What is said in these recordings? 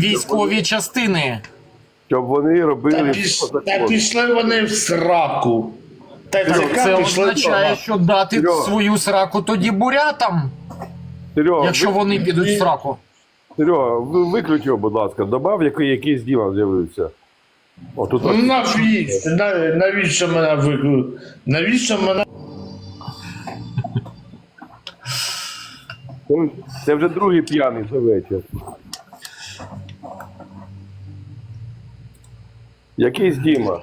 військові частини. щоб вони робили Та, піш... Та пішли вони в сраку. Та Так це пішли означає, що дати Серьога. свою сраку тоді бурятам, Серега, якщо ви- вони підуть в сраку. Серега, ви виключ його, будь ласка, добав, який якийсь Діма з'явився. О, тут Ну навіщо? На- Навіщо мене викликали? Навіщо мене Це- Це вже другий п'яний за вечір. Якийсь Діма.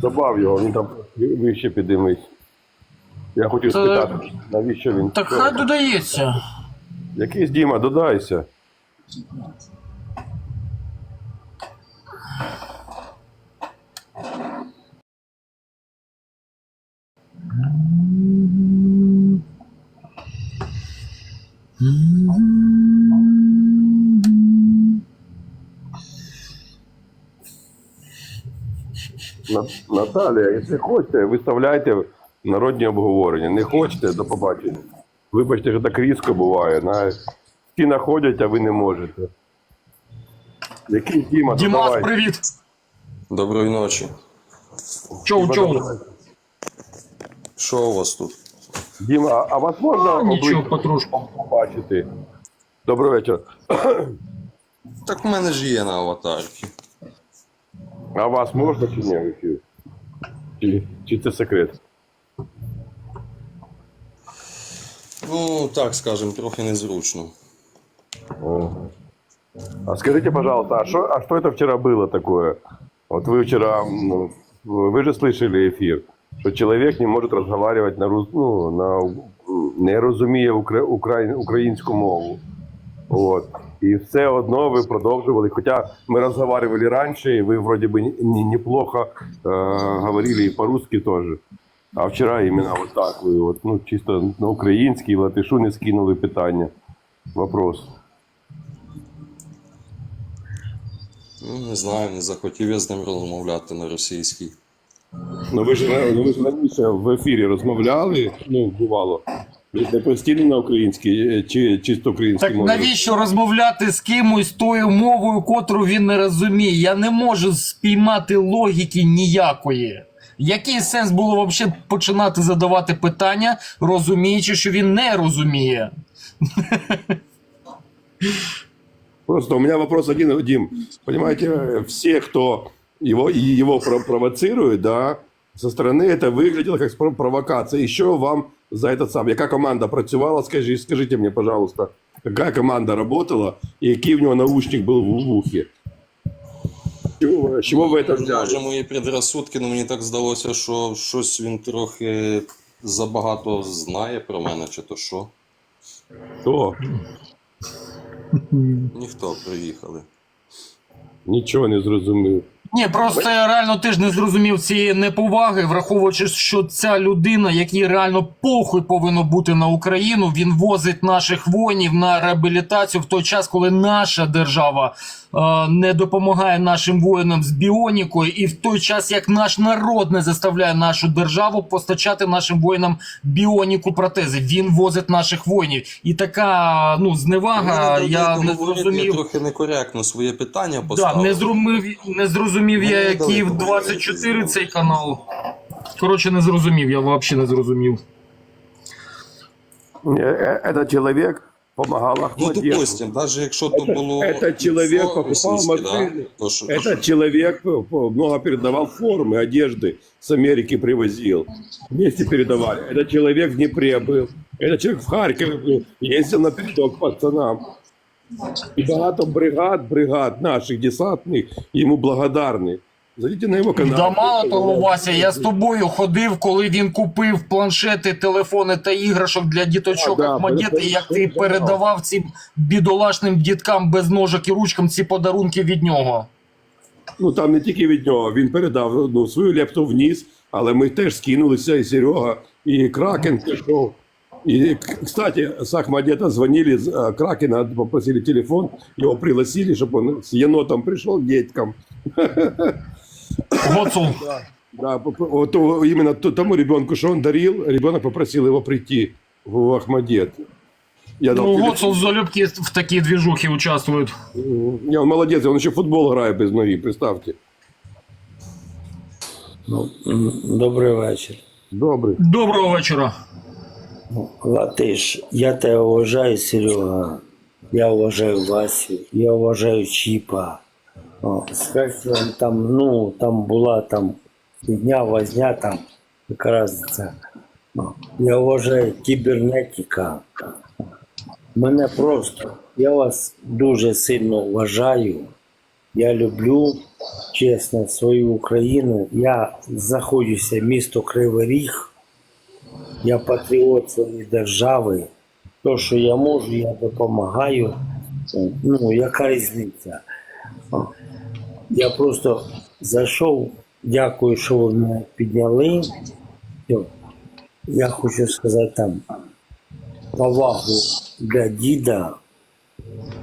Добав його, він там вище підіймись. Я хотів Це- спитати, навіщо він. Так хай додається. Якийсь Діма, додайся. На- Наталія, якщо хочете, виставляйте народні обговорення. Не хочете, до побачення. Вибачте, що так різко буває. На... Всі находять, а ви не можете. Який Діма, Дімас, давай. привіт. Доброї ночі. Чоу, чоу. Що у вас тут? Діма, а, а вас можна Нічого, обличчя потрошку. побачити? Добрий вечір. Так в мене ж є на аватарці. А вас можна чи ні в ефір? Чи, чи це секрет? Ну, так скажем, трохи незручно. Ага. А скажите, пожалуйста, а что, а что это вчера было такое? Вот вы вчера, ну, вы же слышали эфир, что человек не может разговаривать на, рус- ну, на не розуміє укра, укра, українську мову. От. І все одно ви продовжували. Хоча ми розговаривали раніше, і ви вроде бы не- не- неплохо э, говорили и по-русски тоже. А вчера именно вот так ви, от, ну, чисто на українській, латишу не скинули питання. Вопрос. Ну, не знаю, не захотів я з ним розмовляти на російській. Ну ви ж ну, ви ж раніше в ефірі розмовляли, ну бувало. Ви ж не постійно на українській е, чи чисто українській Так мові? навіщо розмовляти з кимось тою мовою, котру він не розуміє? Я не можу спіймати логіки ніякої. Який сенс було взагалі починати задавати питання, розуміючи, що він не розуміє? Просто у меня вопрос один, Дим. Понимаете, э, все, кто его, и его про- провоцирует, да, со стороны это выглядело как спро- провокация. Еще вам за этот сам. Яка команда працювала, скажи, скажите мне, пожалуйста, какая команда работала и який в него наушник был в ухе? С чего, вы- с чего вы это взяли? Може, мої предрассудки, ну мені так здалося, що щось він трохи забагато знає про мене, чи то що. Кто? Ніхто приїхали. Нічого не зрозумів. Ні, просто реально ти ж не зрозумів цієї неповаги, враховуючи, що ця людина, якій реально похуй повинно бути на Україну, він возить наших воїнів на реабілітацію в той час, коли наша держава не допомагає нашим воїнам з біонікою, і в той час як наш народ не заставляє нашу державу постачати нашим воїнам біоніку протези. Він возить наших воїнів. І така ну зневага, Ну, я ви не говорите, зрозумів. Я трохи некоректно своє питання Да, поставив. не зрозумів, не зрозумів я, Ну, який давай, в давай. 24 цей канал. Коротше, не зрозумів, я взагалі не зрозумів. Э, э, Этот человек помогал Ну, Ахмадетову. допустим, навіть якщо то Это- було это чоловік все покупав російське, машини. да, то що- Этот человек э, по- много передавал формы, одежды с Америки привозил. Вместе передавали. Этот человек в Днепре был. Этот человек в Харькове был. Ездил на передок пацанам. И багато бригад, бригад наших десантных ему благодарны. Зайдите на его канал. Да мало того, Вася, я з тобою ходив, коли він купив планшети, телефони та іграшок для діточок А, да, Ахмадєти, і як ти передавав. передавав цим бідолашним діткам без ножок і ручкам ці подарунки від нього. Ну там не тільки від нього. Він передав ну, свою лепту вниз, але ми теж скинулися, і Серега, і Кракен пішов. І, кстати, с Ахмадета звонили, з, э, Кракена попросили телефон, его пригласили, чтобы он с енотом пришел к детям. Гоцул. Да, вот именно тому ребенку, что он дарил, ребенок попросил его прийти в Ахмадет. Я дал Ну, телефон. Гоцул залюбки в такие движухи участвует. Не, он молодец, он еще в футбол играет без ноги, представьте. Ну, м, добрий вечір. Добрый. Доброго вечора. Латиш, я тебе вважаю, Серега. Я вважаю Васю, я вважаю Чіпа. З там, ну, там була там дня, возня там, якраз це. Я вважаю кібернетика. Мене просто, я вас дуже сильно вважаю. Я люблю, чесно, свою Україну. Я знаходжуся місто Кривий Ріг. Я патріот своєї держави. То, що я можу, я допомагаю. Ну, яка різниця? Я просто зайшов, дякую, що ви мене підняли. Я хочу сказати там повагу для діда.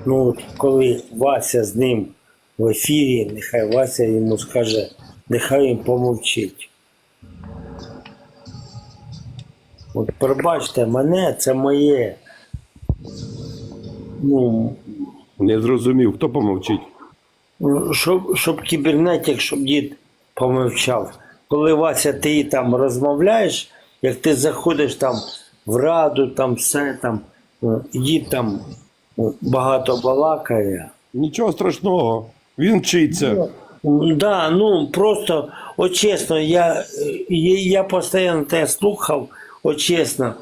Ну, от коли Вася з ним в ефірі, нехай Вася йому скаже, нехай він помовчить. От пробачте мене, це моє. Ну, Не зрозумів, хто помовчить? Ну, щоб, щоб кібернетик, щоб дід помовчав. Коли Вася, ти там розмовляєш, як ти заходиш там в раду, там все там, ну, дід там ну, багато балакає. Нічого страшного. Він вчиться. М, Да, ну просто, от чесно, я, е, я, я постійно те слухав, от чесно.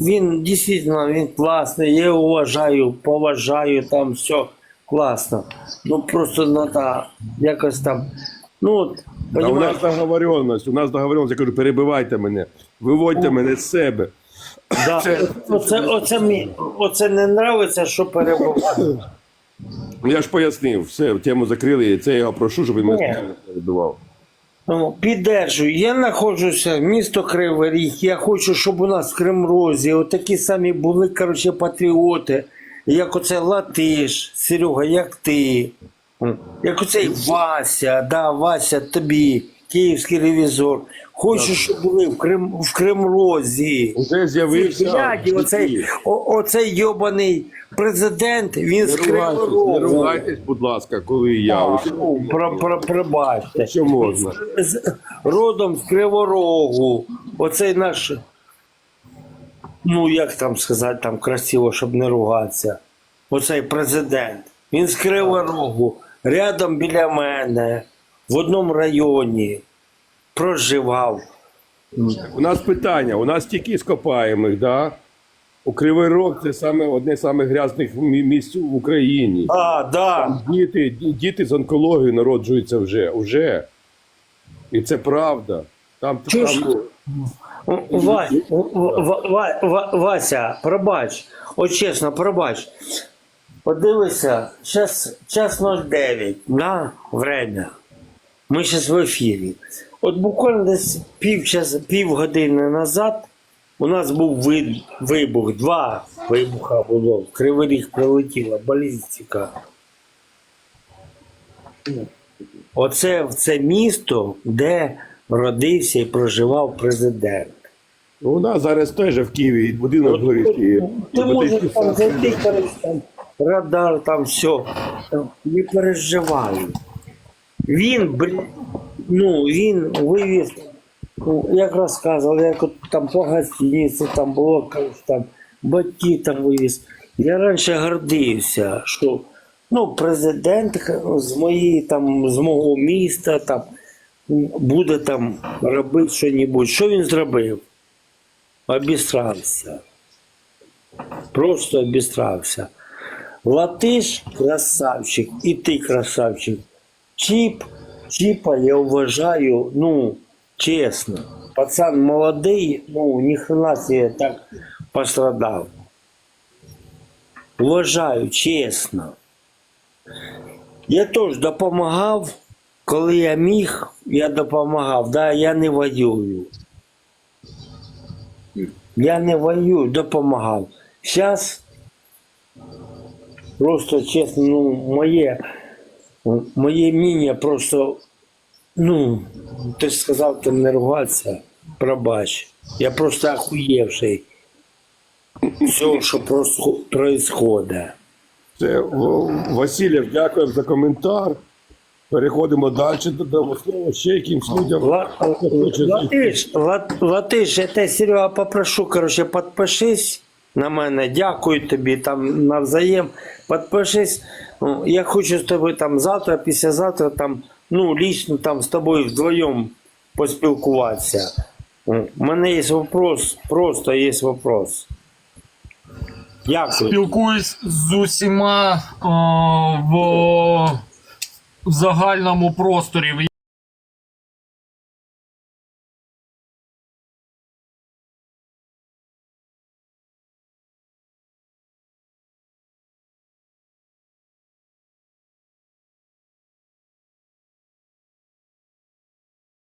Він дійсно він класний, я його вважаю, поважаю, там все класно. Ну просто треба якось там. Ну от, А у нас договоренность, у нас договоренность, я кажу, перебивайте мене, виводьте мене з себе. да, оце, оце, мені, оце не нравиться, що перебуває. Ну, Я ж пояснив, все, тему закрили, і це я його прошу, щоб він мене Ні. не перебивав. Ну, піддержую. Я знаходжуся в місто Кривий Ріг. Я хочу, щоб у нас в Кримрозі отакі самі були коротше, патріоти, як оце Латиш, Серега, як ти, як оцей Вася, да, Вася, тобі, київський ревізор. Хочу, щоб були в, Крим, в Кримрозі. Уже з'явився. Блядь, оцей, о, оцей йобаний президент, він з Не ругайтесь, не ругайтесь, будь ласка, коли я. Ну, про, про, пробачте. Що можна? з родом з Криворогу. Оцей наш. Ну, як там сказати, там красиво, щоб не ругатися. Оцей президент. Він з Криворогу, рядом біля мене, в одному районі. Проживав. У нас питання, у нас тільки скопаємих, да? У Кривий Рог це саме одне з самих грязних місць в Україні. А, да. Діти, діти з онкологією народжуються вже. вже. І це правда. Там, там Ва, Ва- Ва- Ва- Вася, пробач. От чесно, пробач. Подивися, час, час 09, на время. Ми зараз в ефірі. От буквально десь півчас, півгодини назад у нас був ви- вибух, два вибуха було. В Кривий Ріг прилетіла балістика. Оце в це місто, де родився і проживав президент. у нас зараз теж в Києві і будинок горить. І, Ти можеш там зайти, коротше, там радар, там все. Не переживай. Він, ну, він вивіз, ну, як розказував, як от там по гостиниці, там було, там батьки там вивіз. Я раніше гордився, що ну, президент з моєї там, з мого міста там буде там робити щось. Що він зробив? Обістрався. Просто обістрався. Латиш красавчик, і ти красавчик. Чіп, Чіпа я вважаю, ну, чесно. Пацан молодий, ну, ніхрена себе так пострадав. Вважаю, чесно. Я теж допомагав, коли я міг, я допомагав. Да, я не воюю. Я не воюю, допомагав. Зараз просто чесно, ну, моє, моє міння просто, ну, ти ж сказав, там не ругатися, пробач. Я просто охуєвший. все, що происходит. Це, Васильєв, дякуємо за коментар. Переходимо далі, додамо слово ще якимсь людям. Ла- Латиш, Лат- Латиш, я тебе, Серега, попрошу, короче, підпишись на мене, дякую тобі там навзаєм. Підпишись. Ну, Я хочу з тобою там завтра, післязавтра там, ну, лічно там з тобою вдвоєм поспілкуватися. У мене є вопрос, просто є вопрос. Дякую. Спілкуюсь з усіма е, в, в загальному просторі.